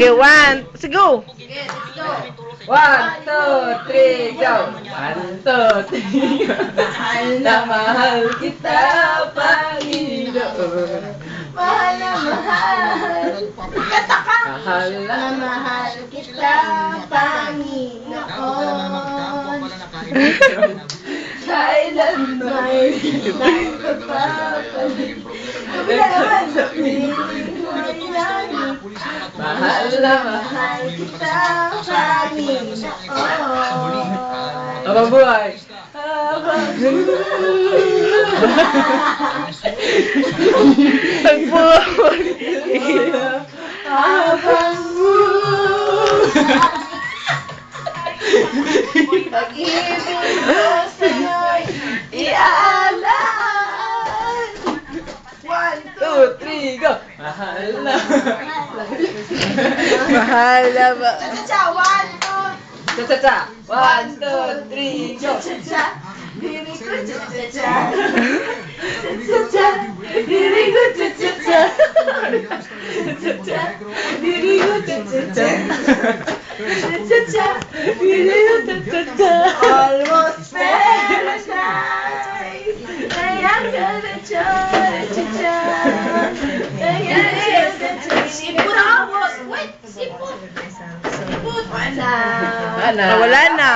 Okay, one. Sige, go. Okay, let's go. One, two, three, go! One, two, three, go! Mahal na mahal kita, Panginoon. Mahal na mahal. Kata ka. Mahal na mahal kita, Panginoon. Kailan may nagpapapalit. Mahal na mahal. kita, Panginoon. Habang buhay. Nagpo. Habang buhay. Pag-ibig ko sa'yo'y iaalan. One, two, three, go! Mahal na Mahal na ba? Cha-cha-cha, one, two, Cha-cha-cha! One, two, three, go! cha-cha-cha. Diri ko cha-cha-cha. Cha-cha-cha. Diri ko cha-cha-cha. Cha-cha-cha. Diri ko cha-cha-cha. Cha-cha-cha. Diri ko cha-cha-cha. Almost paradise. Ayan ka na cha-cha-cha. Wala. Wala na.